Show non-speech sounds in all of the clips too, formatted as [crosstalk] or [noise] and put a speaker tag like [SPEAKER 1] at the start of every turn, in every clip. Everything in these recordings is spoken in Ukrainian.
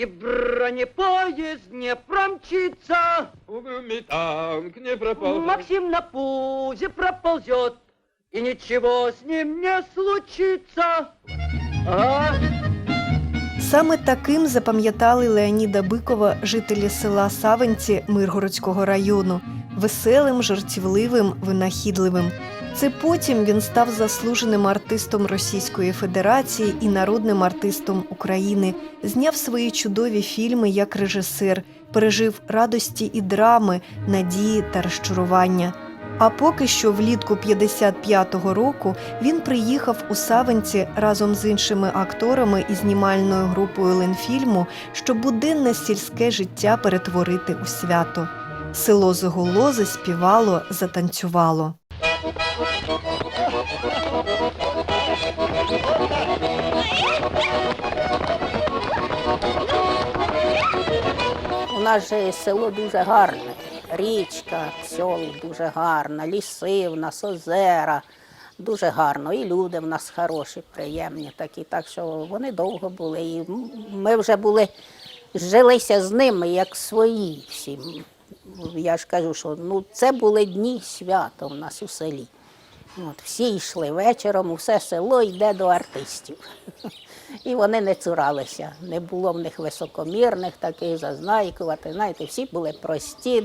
[SPEAKER 1] и бронепоезд не промчится.
[SPEAKER 2] Угрюмый танк не пропал.
[SPEAKER 1] Максим на пузе проползет, и ничего с ним не случится. Ага.
[SPEAKER 3] Саме таким запам'ятали Леоніда Бикова жителі села Савинці Миргородського району веселим, жартівливим, винахідливим. Це потім він став заслуженим артистом Російської Федерації і народним артистом України, зняв свої чудові фільми як режисер, пережив радості і драми, надії та розчарування. А поки що влітку 55-го року він приїхав у Савинці разом з іншими акторами і знімальною групою Ленфільму, щоб буденне сільське життя перетворити у свято. Село загуло, заспівало, затанцювало.
[SPEAKER 4] У нас же село дуже гарне. Річка, сел дуже гарна, ліси в нас, озера. Дуже гарно. І люди в нас хороші, приємні такі. Так що вони довго були. І ми вже були, жилися з ними як свої всі. Я ж кажу, що ну, це були дні свята в нас у селі. От, всі йшли вечором, усе село йде до артистів. [laughs] І вони не цуралися. Не було в них високомірних таких зазнайкувати. Знаєте, всі були прості,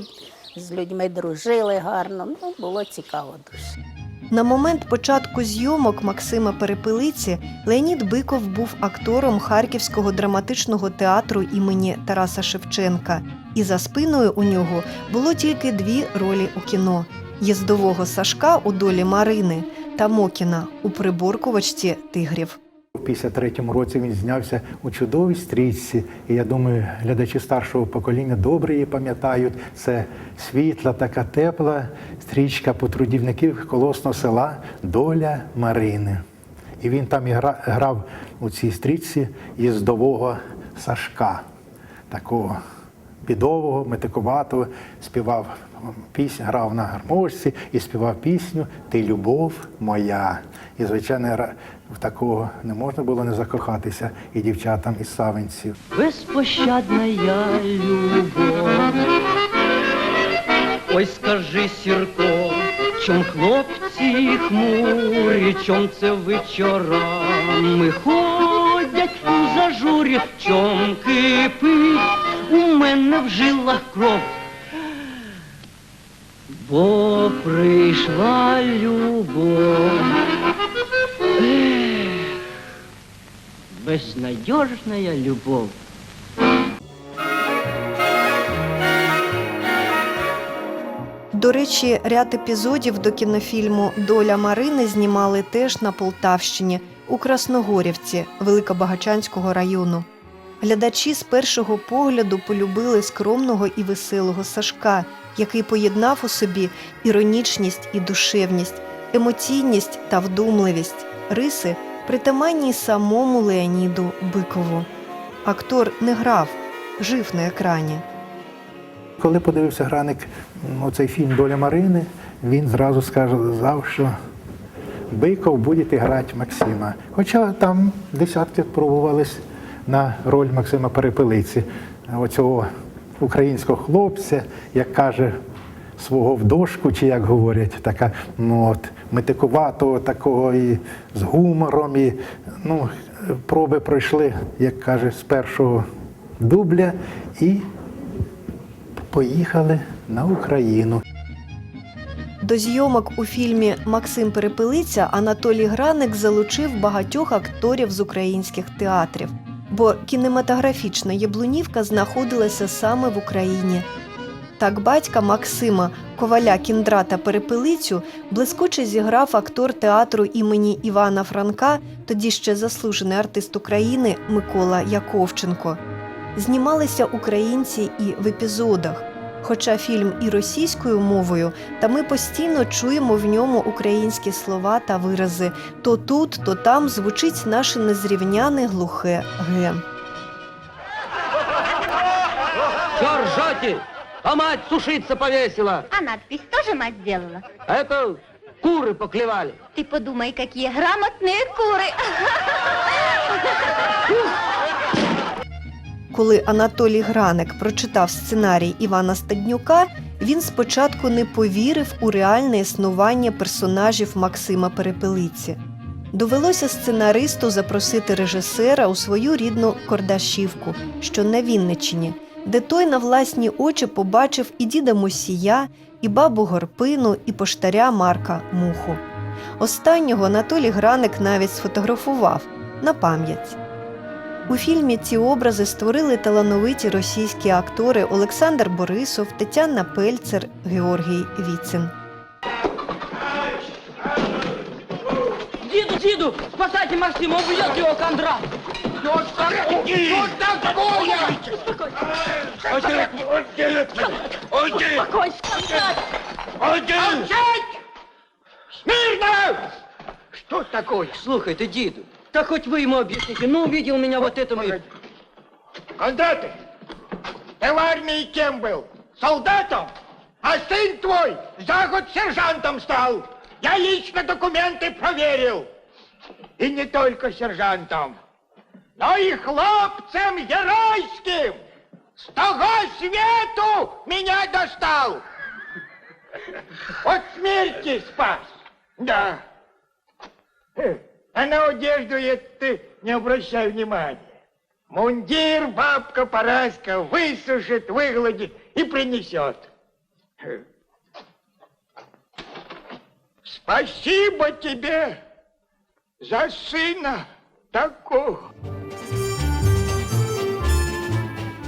[SPEAKER 4] з людьми дружили гарно. Ну, було цікаво дуже.
[SPEAKER 3] На момент початку зйомок Максима Перепелиці Леонід Биков був актором Харківського драматичного театру імені Тараса Шевченка, і за спиною у нього було тільки дві ролі у кіно: їздового Сашка у долі Марини та Мокіна у приборкувачці тигрів.
[SPEAKER 5] У 53-му році він знявся у чудовій стрічці. І я думаю, глядачі старшого покоління добре її пам'ятають. Це світла, така тепла стрічка по трудівників колосного села Доля Марини. І він там і грав у цій стрічці їздового Сашка, такого бідового, метикуватого, співав пісню, грав на гармошці і співав пісню Ти любов моя. І, звичайно, в такого не можна було не закохатися і дівчатам із савинців.
[SPEAKER 1] Беспощадная любовь. Ой, скажи, Сірко, чом хлопці хмурі, чом це вечорами ходять у зажурі, чом кипить у мене в жилах кров. Бо прийшла любов. Безнадежная любовь.
[SPEAKER 3] До речі, ряд епізодів до кінофільму Доля Марини знімали теж на Полтавщині у Красногорівці Великобагачанського району. Глядачі з першого погляду полюбили скромного і веселого Сашка, який поєднав у собі іронічність і душевність, емоційність та вдумливість, риси, притаманні самому Леоніду Бикову. Актор не грав, жив на екрані.
[SPEAKER 5] Коли подивився Граник оцей фільм Доля Марини, він зразу сказав, що Биков буде грати Максима. Хоча там десятки пробувались на роль Максима Перепелиці, оцього українського хлопця, як каже свого в дошку, чи як говорять, така ну, от, метикуватого, такого і з гумором. І, ну, проби пройшли, як каже, з першого дубля і поїхали на Україну.
[SPEAKER 3] До зйомок у фільмі Максим Перепелиця Анатолій Граник залучив багатьох акторів з українських театрів, бо кінематографічна Яблунівка знаходилася саме в Україні. Так батька Максима Коваля Кіндрата Перепелицю блискуче зіграв актор театру імені Івана Франка, тоді ще заслужений артист України Микола Яковченко. Знімалися українці і в епізодах. Хоча фільм і російською мовою, та ми постійно чуємо в ньому українські слова та вирази. То тут, то там звучить наше незрівняне глухе ге.
[SPEAKER 1] Чё ржете? А мать сушиться повесила.
[SPEAKER 6] А надпись тоже мать сделала?
[SPEAKER 1] А это куры поклевали.
[SPEAKER 6] Ты подумай, какие грамотные куры.
[SPEAKER 3] Коли Анатолій Граник прочитав сценарій Івана Стаднюка, він спочатку не повірив у реальне існування персонажів Максима Перепелиці. Довелося сценаристу запросити режисера у свою рідну Кордашівку, що на Вінниччині, де той на власні очі побачив і діда Мусія, і бабу Горпину, і поштаря Марка Муху. Останнього Анатолій Граник навіть сфотографував на пам'ять. У фільмі ці образи створили талановиті російські актори Олександр Борисов, Тетяна Пельцер, Георгій Віцин.
[SPEAKER 1] Диду, Диду, спасайте Максима, убьет его Кондрат. Смирно! Что такое? Слухай, ты, Диду, да хоть вы ему объясните. Ну, увидел меня вот этому... и-
[SPEAKER 7] Кондаты, ты в армии кем был? Солдатом? А сын твой за год сержантом стал. Я лично документы проверил. И не только сержантом, но и хлопцем геройским. С того свету меня достал. От смерти спас. Да. Э, А на одежду я ты не обращай внимания. Мундир бабка Параска высушит, выгладит и принесет. Спасибо тебе за сына такого.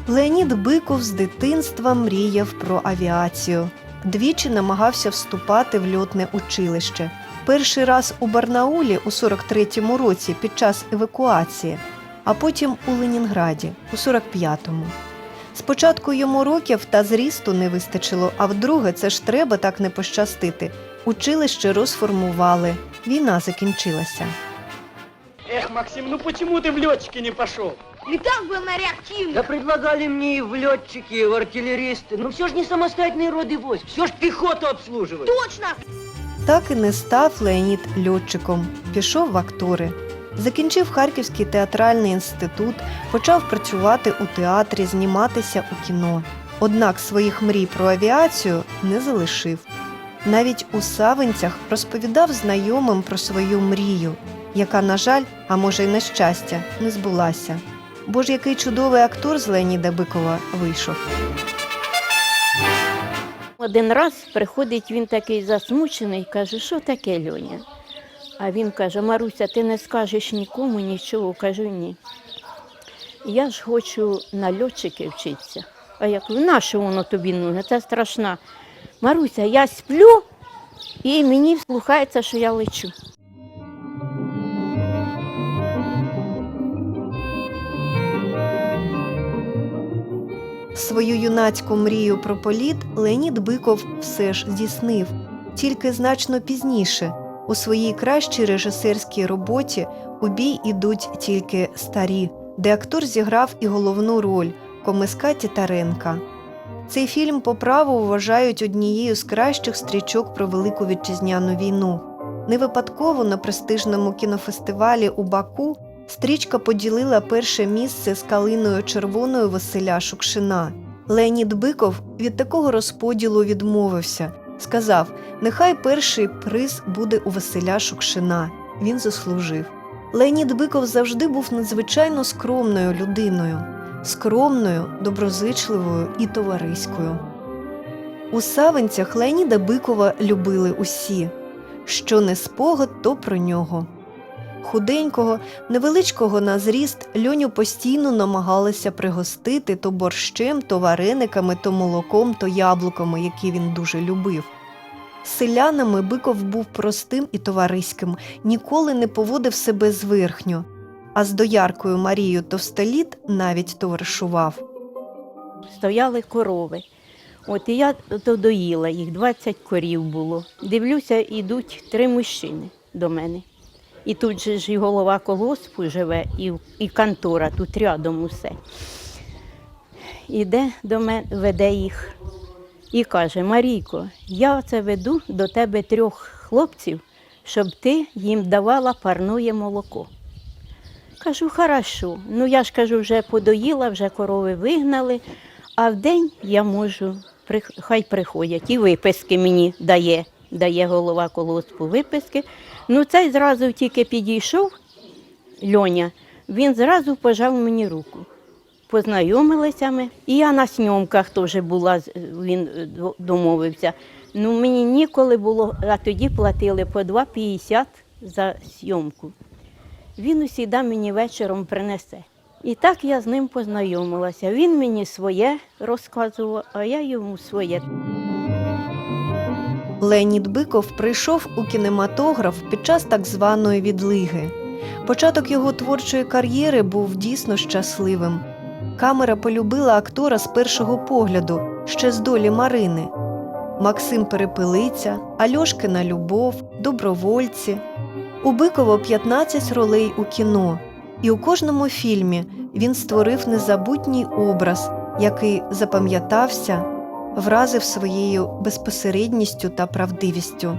[SPEAKER 3] Леонід Биков з дитинства мріяв про авіацію. Двічі намагався вступати в льотне училище. Перший раз у Барнаулі у 43-му році під час евакуації, а потім у Ленінграді у 45-му. Спочатку йому років та зрісту не вистачило, а вдруге це ж треба так не пощастити. Училище розформували. Війна закінчилася.
[SPEAKER 1] Эх, Максим, ну почему ты в летчики не пошел?
[SPEAKER 6] И так был на реактивном.
[SPEAKER 1] Да предлагали мне и в летчики, и в артиллеристы. Но все же не самостоятельные роды войск. Все ж пехоту обслуживают.
[SPEAKER 6] Точно!
[SPEAKER 3] Так і не став Леонід льотчиком, пішов в актори. Закінчив Харківський театральний інститут, почав працювати у театрі, зніматися у кіно. Однак своїх мрій про авіацію не залишив. Навіть у Савинцях розповідав знайомим про свою мрію, яка, на жаль, а може й на щастя, не збулася. Бо ж який чудовий актор з Леоніда Бикова вийшов.
[SPEAKER 8] Один раз приходить він такий засмучений, каже, що таке Льоня? А він каже, Маруся, ти не скажеш нікому нічого, кажу ні. Я ж хочу на льотчики вчитися. А я кажу, на воно тобі нужно? Це страшна. Маруся, я сплю і мені слухається, що я лечу.
[SPEAKER 3] Свою юнацьку мрію про політ Леонід Биков все ж здійснив, тільки значно пізніше. У своїй кращій режисерській роботі у бій ідуть тільки старі, де актор зіграв і головну роль Комиска Тітаренка. Цей фільм по праву вважають однією з кращих стрічок про Велику Вітчизняну війну. Не випадково на престижному кінофестивалі у Баку стрічка поділила перше місце з калиною червоною Василя Шукшина. Леонід Биков від такого розподілу відмовився. Сказав: нехай перший приз буде у Василя Шукшина. Він заслужив. Леонід Биков завжди був надзвичайно скромною людиною, скромною, доброзичливою і товариською. У Савинцях Леоніда Бикова любили усі. Що не спогад, то про нього. Худенького, невеличкого на зріст льоню постійно намагалися пригостити то борщем, то варениками, то молоком, то яблуками, які він дуже любив. Селянами Биков був простим і товариським, ніколи не поводив себе зверхньо, а з дояркою Марією Товстоліт навіть товаришував.
[SPEAKER 8] стояли корови. От і я то доїла їх, 20 корів було. Дивлюся, ідуть три мужчини до мене. І тут же ж і голова колгоспу живе, і, і контора, тут рядом усе. Іде до мене, веде їх і каже: Марійко, я це веду до тебе трьох хлопців, щоб ти їм давала парное молоко. Кажу, хорошо. Ну я ж кажу, вже подоїла, вже корови вигнали, а вдень я можу, хай приходять. І виписки мені дає, дає голова колоспу виписки. Ну цей зразу тільки підійшов, Льоня, він зразу пожав мені руку. Познайомилися ми. І я на снімках теж була, він е, домовився. Ну мені ніколи було, а тоді платили по 2,50 за зйомку. Він усіда мені вечором принесе. І так я з ним познайомилася. Він мені своє розказував, а я йому своє.
[SPEAKER 3] Леонід Биков прийшов у кінематограф під час так званої відлиги. Початок його творчої кар'єри був дійсно щасливим. Камера полюбила актора з першого погляду, ще з долі Марини. Максим Перепелиця, Альошкина Любов, Добровольці. У Бикова 15 ролей у кіно, і у кожному фільмі він створив незабутній образ, який запам'ятався вразив своєю безпосередністю та правдивістю.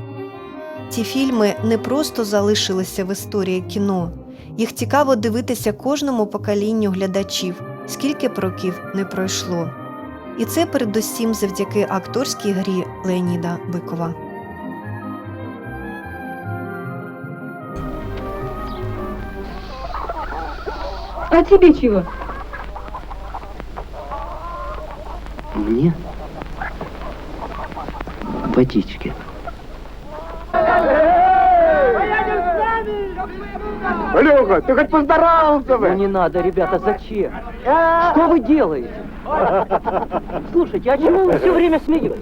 [SPEAKER 3] Ці фільми не просто залишилися в історії кіно, їх цікаво дивитися кожному поколінню глядачів, скільки б років не пройшло. І це передусім завдяки акторській грі Леоніда Бикова.
[SPEAKER 1] А тебе чего?
[SPEAKER 9] Водички.
[SPEAKER 7] Алёха, ты хоть поздоровался бы?
[SPEAKER 9] Ну не надо, ребята, зачем? Что вы делаете? Слушайте, а чему вы все время смеетесь?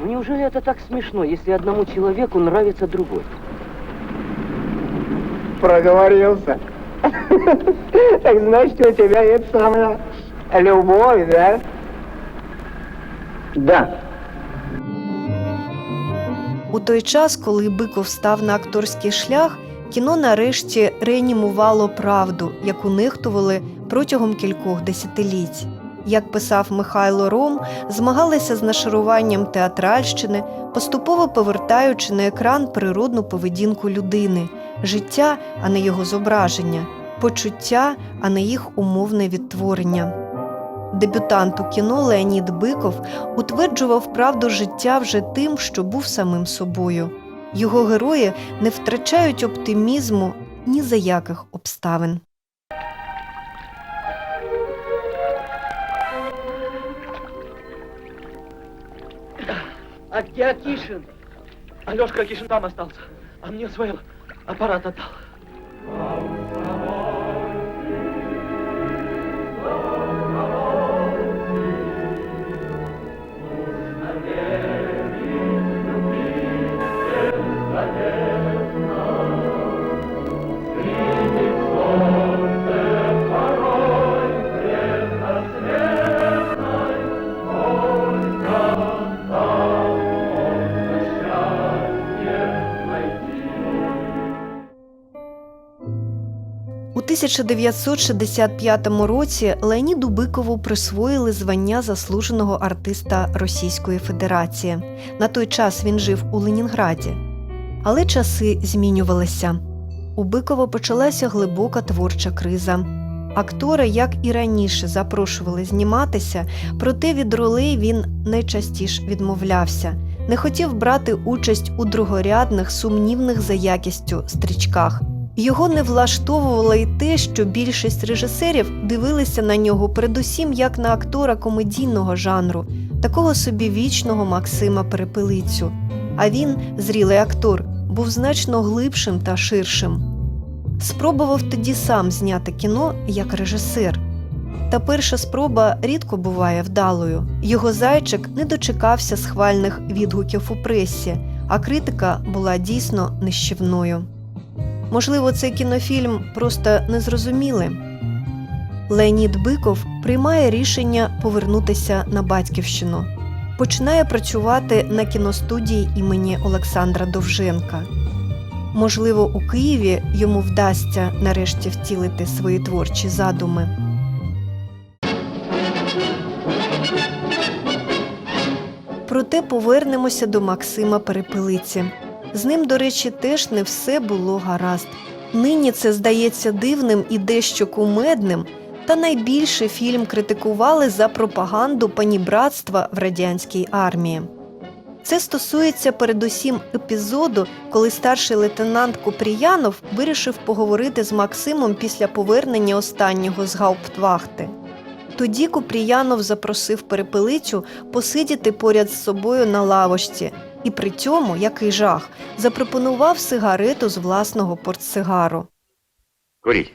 [SPEAKER 9] Неужели это так смешно, если одному человеку нравится другой?
[SPEAKER 7] Проговорился. Так значит, у тебя это самая любовь, да?
[SPEAKER 9] Да.
[SPEAKER 3] У той час, коли Биков став на акторський шлях, кіно нарешті реанімувало правду, яку нехтували протягом кількох десятиліть. Як писав Михайло Ром, змагалися з нашаруванням театральщини, поступово повертаючи на екран природну поведінку людини, життя, а не його зображення, почуття, а не їх умовне відтворення. Дебютант у кіно Леонід Биков утверджував правду життя вже тим, що був самим собою. Його герої не втрачають оптимізму ні за яких обставин.
[SPEAKER 9] А где Акишин? Алешка Акишин там остался, а мне свой аппарат отдал.
[SPEAKER 3] 1965 році Леоніду Бикову присвоїли звання заслуженого артиста Російської Федерації. На той час він жив у Ленінграді. Але часи змінювалися. У Бикова почалася глибока творча криза. Актори, як і раніше, запрошували зніматися, проте від ролей він найчастіше відмовлявся, не хотів брати участь у другорядних, сумнівних за якістю стрічках. Його не влаштовувало й те, що більшість режисерів дивилися на нього передусім як на актора комедійного жанру, такого собі вічного Максима Перепелицю. А він, зрілий актор, був значно глибшим та ширшим. Спробував тоді сам зняти кіно як режисер. Та перша спроба рідко буває вдалою. Його зайчик не дочекався схвальних відгуків у пресі, а критика була дійсно нищівною. Можливо, цей кінофільм просто незрозумілий. Леонід Биков приймає рішення повернутися на батьківщину. Починає працювати на кіностудії імені Олександра Довженка. Можливо, у Києві йому вдасться нарешті втілити свої творчі задуми. Проте повернемося до Максима Перепелиці. З ним, до речі, теж не все було гаразд. Нині це здається дивним і дещо кумедним, та найбільше фільм критикували за пропаганду панібратства в радянській армії. Це стосується передусім епізоду, коли старший лейтенант Купріянов вирішив поговорити з Максимом після повернення останнього з гауптвахти. Тоді Купріянов запросив перепелицю посидіти поряд з собою на лавочці, і при цьому, який жах, запропонував сигарету з власного портсигару.
[SPEAKER 10] Курить.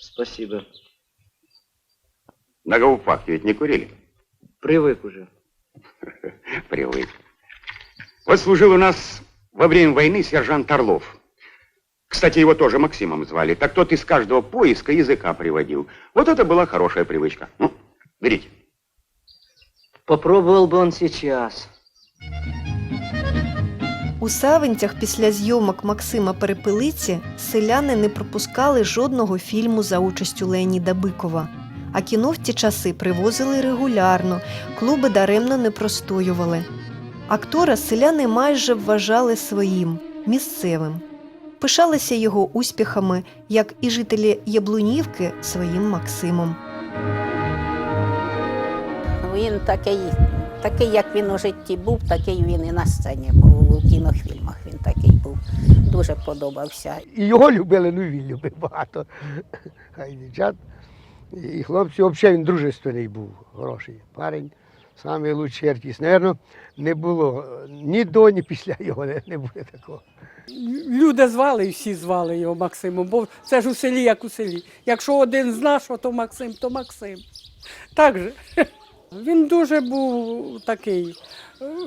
[SPEAKER 1] Спасибо.
[SPEAKER 10] На гауптвахте ведь не курили?
[SPEAKER 1] Привык уже. [laughs]
[SPEAKER 10] Привык. Вот служил у нас во время войны сержант Орлов. Кстати, его тоже Максимом звали. Так тот из каждого поиска языка приводил. Вот это была хорошая привычка. Ну, берите.
[SPEAKER 1] Попробовал бы он сейчас.
[SPEAKER 3] У Савинцях після зйомок Максима Перепелиці селяни не пропускали жодного фільму за участю Леоніда Бикова. А кіно в ті часи привозили регулярно, клуби даремно не простоювали. Актора селяни майже вважали своїм, місцевим. Пишалися його успіхами, як і жителі Яблунівки своїм Максимом.
[SPEAKER 4] Він такий, такий, як він у житті був, такий він і на сцені був. У кінофільмах він такий був. Дуже подобався.
[SPEAKER 11] І його любили, ну він любив багато. А і дівчат. І хлопці, взагалі він дружественний був, хороший парень. Самий лучший артист. Навірно, не було ні до, ні після його не, не буде такого.
[SPEAKER 12] Люди звали і всі звали його Максимом, бо це ж у селі, як у селі. Якщо один з нашого, то Максим, то Максим. Так же. Він дуже був такий,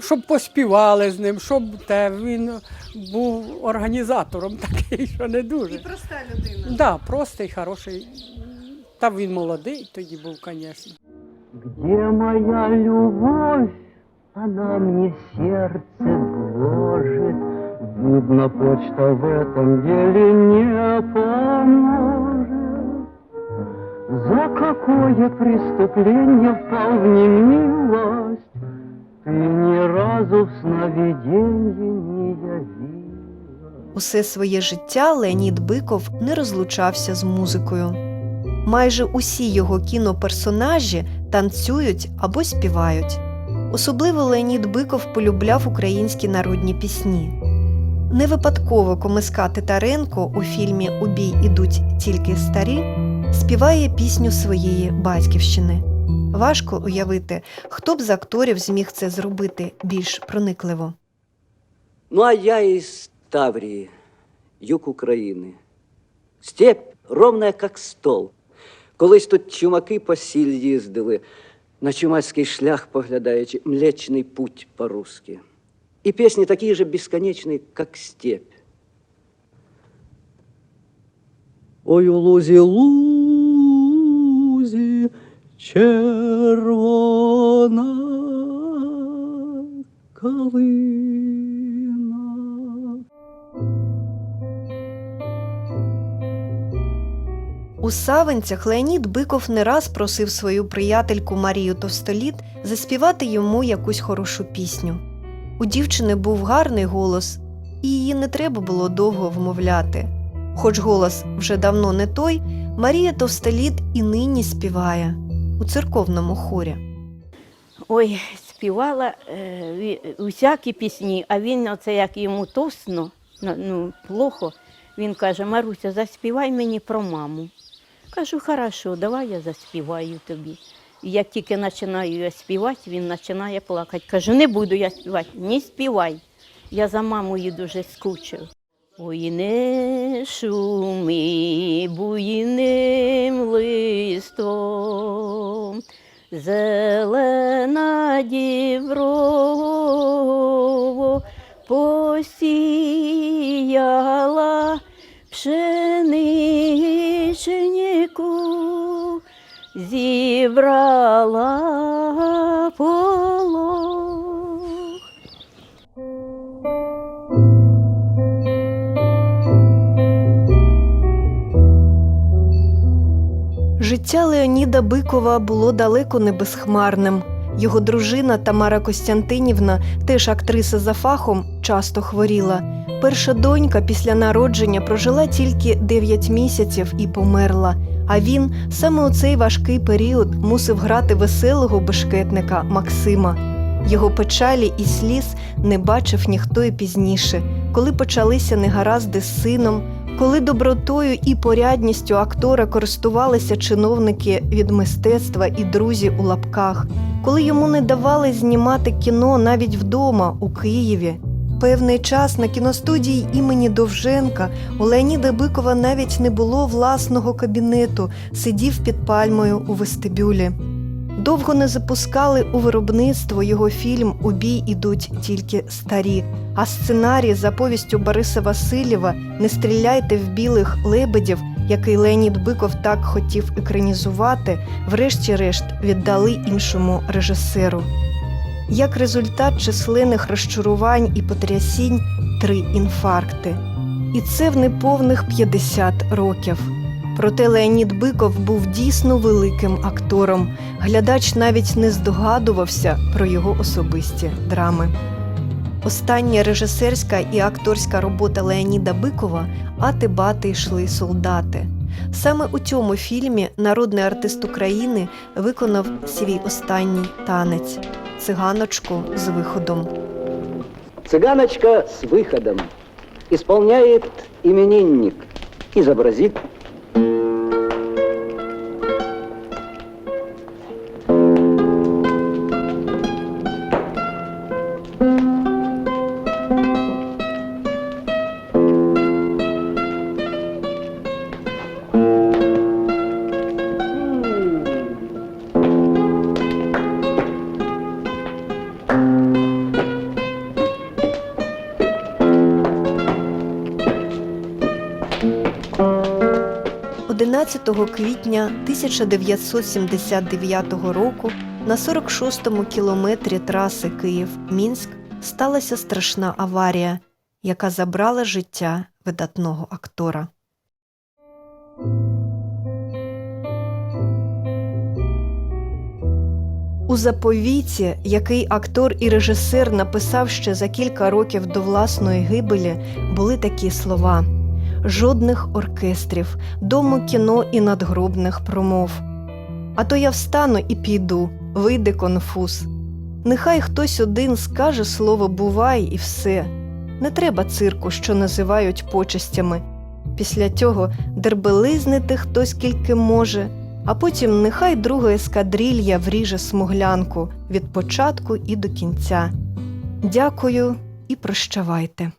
[SPEAKER 12] щоб поспівали з ним, щоб те. Він був організатором [laughs] такий, що не дуже. І проста людина. Так, да, простий, хороший. Та він молодий тоді був, звісно.
[SPEAKER 1] Где моя любовь? Она мне сердце гложет. Видно, почта в этом деле не поможет. За какое преступление впал в? Ты ни разу в сновиденье не явилась.
[SPEAKER 3] Усе своє життя Леонід Биков не розлучався з музикою. Майже усі його кіноперсонажі танцюють або співають. Особливо Леонід Биков полюбляв українські народні пісні. Не випадково Комиска Титаренко у фільмі У бій ідуть тільки старі співає пісню своєї батьківщини. Важко уявити, хто б з акторів зміг це зробити більш проникливо.
[SPEAKER 1] Ну, а я из Таврии, юг України. Степь ровная, как стол. Колись тут чумаки по сіль їздили, на чумацький шлях поглядаючи, млечний путь по-русски. І пісні такі же безконечні, как степь. Ой, у лузі, лузі, червона калина.
[SPEAKER 3] У Савинцях Леонід Биков не раз просив свою приятельку Марію Товстоліт заспівати йому якусь хорошу пісню. У дівчини був гарний голос, і її не треба було довго вмовляти. Хоч голос вже давно не той, Марія Товстоліт і нині співає у церковному хорі.
[SPEAKER 8] Ой, співала е, усякі пісні, а він, оце як йому тосно, ну, плохо, він каже, Маруся, заспівай мені про маму. Кажу, хорошо, давай я заспіваю тобі. Як тільки починаю я співати, він починає плакати. Кажу, не буду я співати, не співай. Я за мамою дуже скучив. Ой, не шуми буйним листом, зелена діврово зібрала полог.
[SPEAKER 3] Життя Леоніда Бикова було далеко не безхмарним. Його дружина Тамара Костянтинівна, теж актриса за фахом, часто хворіла. Перша донька після народження прожила тільки 9 місяців і померла. А він саме у цей важкий період мусив грати веселого бешкетника Максима. Його печалі і сліз не бачив ніхто і пізніше, коли почалися негаразди з сином, коли добротою і порядністю актора користувалися чиновники від мистецтва і друзі у лапках, коли йому не давали знімати кіно навіть вдома у Києві. Певний час на кіностудії імені Довженка у Леоніда Бикова навіть не було власного кабінету, сидів під пальмою у вестибюлі. Довго не запускали у виробництво його фільм У бій ідуть тільки старі. А сценарій за повістю Бориса Васильєва Не стріляйте в білих лебедів, який Леонід Биков так хотів екранізувати, врешті-решт віддали іншому режисеру. Як результат численних розчарувань і потрясінь три інфаркти. І це в неповних 50 років. Проте Леонід Биков був дійсно великим актором. Глядач навіть не здогадувався про його особисті драми. Остання режисерська і акторська робота Леоніда Бикова Ати бати йшли солдати. Саме у цьому фільмі народний артист України виконав свій останній танець циганочку з виходом.
[SPEAKER 1] Цыганочка с выходом. Исполняет именинник. Изобразит –
[SPEAKER 3] 11 квітня 1979 року на 46-му кілометрі траси Київ-Мінськ сталася страшна аварія, яка забрала життя видатного актора. У заповіті, який актор і режисер написав ще за кілька років до власної гибелі, були такі слова: жодних оркестрів, дому кіно і надгробних промов. А то я встану і піду, вийде конфуз. Нехай хтось один скаже слово бувай і все. Не треба цирку, що називають почестями. Після цього дербелизнити хтось скільки може, а потім нехай друга ескадрилья вріже смуглянку від початку і до кінця. Дякую і прощавайте.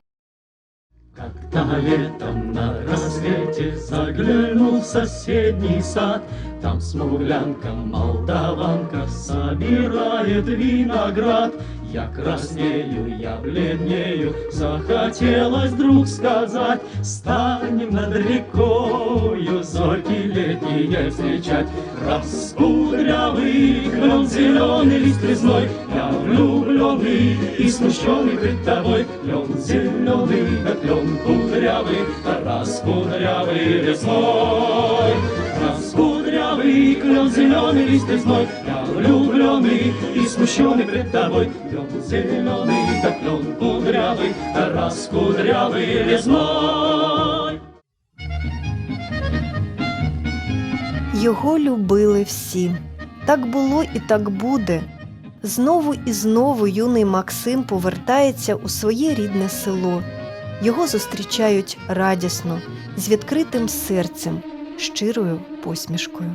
[SPEAKER 13] Как-то летом на рассвете заглянул в соседний сад, Там смуглянка, молдаванка собирает виноград. Я краснею, я бледнею, захотелось вдруг сказать, Станем над рекою зорьки летние встречать. Раскудрявый клен зеленый лист резной, Я влюбленный и смущенный пред тобой. Клен зеленый, да клен кудрявый, раскудрявый лесной. Раскудрявый клен зеленый лист резной, влюбленный и смущенный пред тобой. Клен зеленый, да клен кудрявый, раскудрявый лесной.
[SPEAKER 3] Його любили всі. Так було і так буде. Знову і знову юний Максим повертається у своє рідне село. Його зустрічають радісно, з відкритим серцем, щирою посмішкою.